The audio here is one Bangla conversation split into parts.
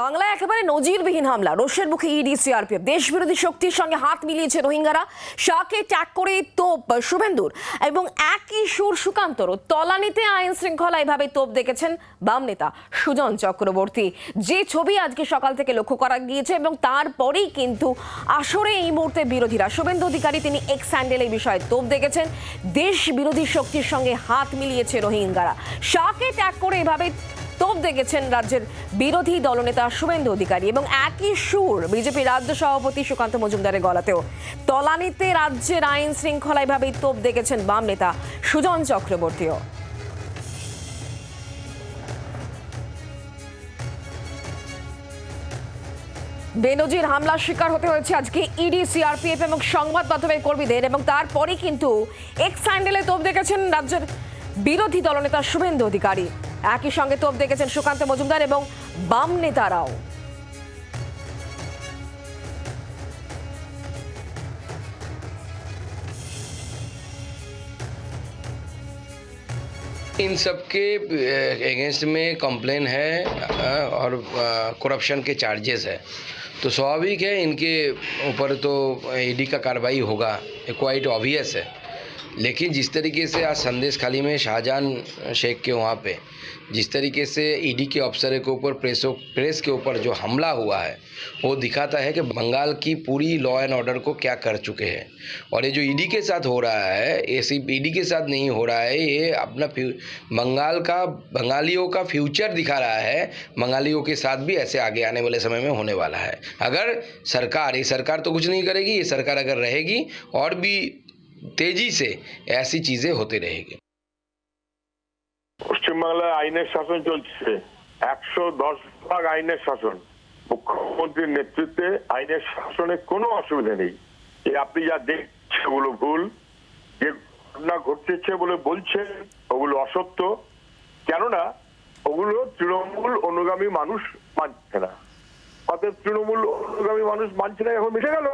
বাংলায় একেবারে নজিরবিহীন হামলা, রোষের মুখে ইডি সিআরপিএফ দেশ বিরোধী শক্তির সঙ্গে হাত মিলিয়েছে রোহিঙ্গারা। শাহকে ট্যাগ করে তোপ, শুভেন্দুর। এবং একই সুর সুকান্তর। তলানিতে আইন শৃঙ্খলা এভাবে তোপ দেখেছেন বাম নেতা সুজন চক্রবর্তী। যে ছবি আজকে সকাল থেকে লক্ষ্য করা গিয়েছে এবং তারপরেই কিন্তু আসরে এই মুহূর্তে বিরোধীরা। শুভেন্দু অধিকারী তিনি এক্স হ্যান্ডেল এই বিষয়ে তোপ দেখেছেন। দেশ বিরোধী শক্তির সঙ্গে হাত মিলিয়েছে রোহিঙ্গারা। শাহকে ট্যাগ করে এভাবে তোপ দেখেছেন রাজ্যের বিরোধী দলনেতা শুভেন্দু অধিকারী এবং একই সুর বিজেপি রাজ্য সভাপতি সুকান্ত মজুমদারের গলাতেও। তলানিতে রাজ্যের আইন শৃঙ্খলা এভাবেই তোপ দেখেছেন বাম নেতা সুজন চক্রবর্তীও। বেনজির হামলার শিকার হতে হয়েছে আজকে ইডি, সিআরপিএফ এবং সংবাদ মাধ্যমের কর্মীদের এবং তারপরে কিন্তু এক্স হ্যান্ডেলে তোপ দেখেছেন রাজ্যের বিরোধী দলনেতা শুভেন্দু অধিকারী। একই সঙ্গে তোপ দেখেছেন সুকান্ত মজুমদার এবং বাম নেতারাও इन सब के अगेंस्ट में कंप्लेन है अ, और करप्शन के चार्जेस है तो स्वाभाविक है इनके ऊपर तो ईडी का कार्रवाई होगा ये क्वाइट ऑब्वियस है लेकिन जिस तरीके से आज संदेश खाली में शाहजहां शेख के वहाँ पे, जिस तरीके से ईडी के अफसर के ऊपर, प्रेसो, प्रेस के ऊपर जो हमला हुआ है, वो दिखाता है कि बंगाल की पूरी लॉ एंड ऑर्डर को क्या कर चुके हैं। और ये जो ईडी के साथ हो रहा है, ये सिर्फ़ ईडी के साथ नहीं हो रहा है, ये अपना बंगाल का, बंगालियों का फ्यूचर दिखा रहा है, बंगालियों के साथ भी ऐसे आगे आने वाले समय में होने वाला है। अगर सरकार, ये सरकार तो कुछ नहीं करेगी, ये सरकार अगर रहेगी, और भी तेजी से ऐसी चीज़ें होती रहेगी পশ্চিমবাংলায় আইনের শাসন চলছে একশো দশ ভাগ আইনের শাসন মুখ্যমন্ত্রীর নেতৃত্বে আইনের শাসনে কোনো অসুবিধা নেই যে আপনি যা দেখছেন সেগুলো ভুল যে ঘটনা ঘটতেছে বলে বলছেন ওগুলো অসত্য কেননা ওগুলো তৃণমূল অনুগামী মানুষ মানছে না অতএব তৃণমূল অনুগামী মানুষ মানছে না এখন মিশে গেল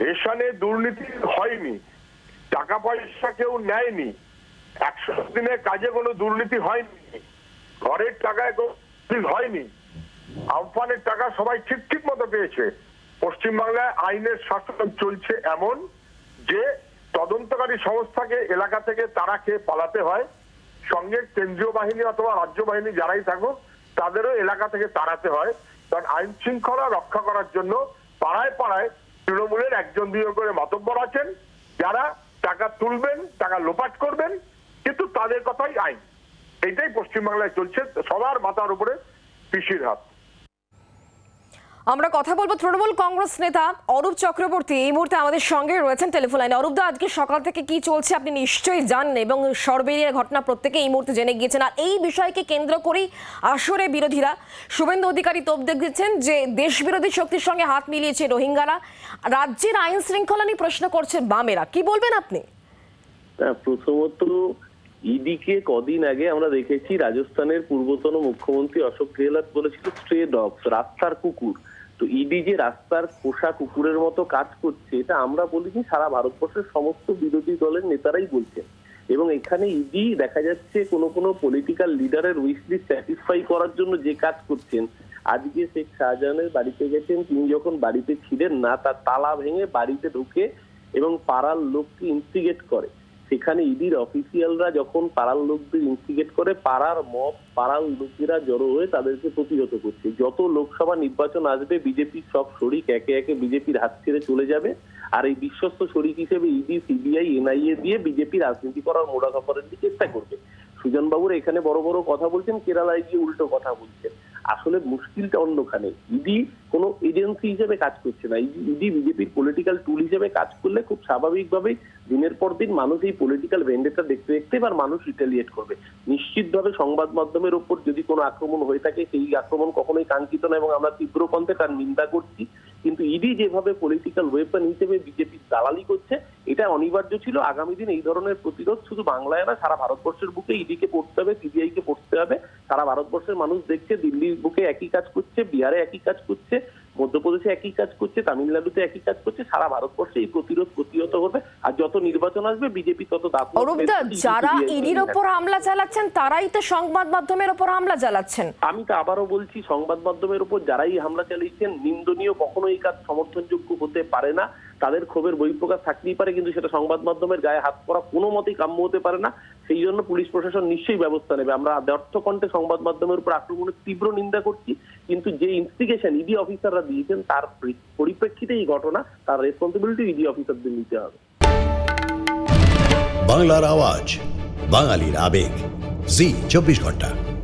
রেশনে দুর্নীতি হয়নি টাকা পয়সা কেউ নেয়নি। একশো দিনের কাজে কোনো দুর্নীতি হয়নি। ঘরের টাকায় হয়নি। আমফানের টাকা সবাই ঠিক ঠিক মতো পেয়েছে। পশ্চিমবাংলায় আইনের শাসন চলছে এমন যে তদন্তকারী সংস্থাকে এলাকা থেকে তারা খেয়ে পালাতে হয়। সঙ্গে কেন্দ্রীয় বাহিনী অথবা রাজ্য বাহিনী যারাই থাকুক, তাদেরও এলাকা থেকে তাড়াতে হয়। কারণ আইন শৃঙ্খলা রক্ষা করার জন্য পাড়ায় পাড়ায় তৃণমূলের একজন দুজন করে মাতব্বর আছেন। যারা টাকা তুলবেন, টাকা লোপাট করবেন, কিন্তু তাদের কথাই আইন। এইটাই পশ্চিমবাংলায় চলছে, সবার মাথার উপরে পিসির হাত। আমরা কথা বলব তৃণমূল কংগ্রেস নেতা অরূপ চক্রবর্তী। এই মুহূর্তে আমাদের সঙ্গে রয়েছেন টেলিফোন লাইনে অরূপ দা আজকে সকাল থেকে কি চলছে আপনি নিশ্চয়ই জানেন এবং সরবেরিয়ার ঘটনা প্রত্যেকে এই মুহূর্তে জেনে গিয়েছেন। আর এই বিষয়কে কেন্দ্র করেই আসরে বিরোধীরা শুভেন্দু অধিকারী তোপ দেখেছেন যে দেশ বিরোধী শক্তির সঙ্গে হাত মিলিয়েছে রোহিঙ্গারা। রাজ্যের আইন শৃঙ্খলা নিয়ে প্রশ্ন করছে বামেরা। কি বলবেন আপনি? না, প্রথমত ইডিকে কদিন আগে আমরা দেখেছি রাজস্থানের পূর্বতন মুখ্যমন্ত্রী অশোক গেহলট বলেছিল স্ট্রে ডগস রাস্তার কুকুর। তো ইডি যে রাস্তার পোষা কুকুরের মতো কাজ করছে, এটা আমরা বলিনি সারা ভারতবর্ষের সমস্ত বিরোধী দলের নেতারাই বলছেন। এবং এখানে ইডি দেখা যাচ্ছে কোনো কোনো পলিটিক্যাল লিডারের উইশলি স্যাটিসফাই করার জন্য যে কাজ করছেন। আজকে শেখ শাহজাহানের বাড়িতে গেছেন, তিনি যখন বাড়িতে ছিলেন না, তার তালা ভেঙে বাড়িতে ঢুকে এবং পাড়ার লোককে ইনস্টিগেট করে। সেখানে ইডির অফিসিয়ালরা যখন পাড়ার লোকদের ইনস্টিগেট করে, পাড়ার মব পাড়ার লোকেরা জড়ো হয়ে তাদেরকে প্রতিহত করছে। যত লোকসভা নির্বাচন আসবে বিজেপির সব শরিক একে একে বিজেপির হাত ছেড়ে চলে যাবে। আর এই বিশ্বস্ত শরিক হিসেবে ইডি, সিবিআই, এনআইএ দিয়ে বিজেপি রাজনীতি করার মোড়া কাপড়ের দিকে চেষ্টা করবে। সুজন বাবুর এখানে বড় বড় কথা বলছেন কেরালায় গিয়ে উল্টো কথা বলছেন। আসলে মুশকিলটা অন্যখানে। ইডি কোনো এজেন্সি হিসেবে কাজ করছে না। ইডি বিজেপির পলিটিক্যাল টুল হিসেবে কাজ করলে খুব স্বাভাবিকভাবেই দিনের পর দিন মানুষ এই পলিটিক্যাল ভেন্ডেটা দেখতে দেখতে এবার মানুষ রিটেলিয়েট করবে। নিশ্চিতভাবে সংবাদ মাধ্যমের ওপর যদি কোনো আক্রমণ হয়ে থাকে, সেই আক্রমণ কখনোই কাঙ্ক্ষিত না এবং আমরা তীব্র কণ্ঠে তার নিন্দা করছি। কিন্তু ইডি যেভাবে পলিটিক্যাল ওয়েপন হিসেবে বিজেপির দালালি করছে, এটা অনিবার্য ছিল। আগামী দিন এই ধরনের প্রতিরোধ শুধু বাংলায় না সারা ভারতবর্ষের বুকে ইডিকে পড়তে হবে সিবিআই কে পড়তে হবে। সারা ভারতবর্ষের মানুষ দেখছে, দিল্লির বুকে একই কাজ করছে, বিহারে একই কাজ করছে। মধ্যপ্রদেশে একই কাজ করছে তামিলনাড়ুতে একই কাজ করছে সারা ভারতবর্ষে এই প্রতিরোধ প্রতিহত হবে আর যত নির্বাচন আসবে বিজেপি তত অরূপদা যারা ইডির ওপর হামলা চালাচ্ছেন তারাই তো সংবাদ মাধ্যমের ওপর হামলা চালাচ্ছেন। আমি তো আবারও বলছি সংবাদ মাধ্যমের উপর যারাই হামলা চালিয়েছেন নিন্দনীয় কখনো এই কাজ সমর্থনযোগ্য হতে পারে না। তাদের ক্ষোভের বহিঃপ্রকাশ থাকতেই পারে, কিন্তু সেটা সংবাদ মাধ্যমের গায়ে হাত করা কোনো মতেই কাম্য হতে পারে না। সেই জন্য পুলিশ প্রশাসন নিশ্চয়ই ব্যবস্থা নেবে। আমরা ব্যর্থ কণ্ঠে সংবাদ মাধ্যমের উপর আক্রমণের তীব্র নিন্দা করছি, কিন্তু যে ইনস্টিগেশন ইডি অফিসাররা দিয়েছেন, তার পরি- পরিপ্রেক্ষিতে এই ঘটনা, তার রেসপন্সিবিলিটি ইডি অফিসারদের নিতে হবে। বাংলার আওয়াজ, বাঙালির আবেগ। জি, চব্বিশ ঘণ্টা।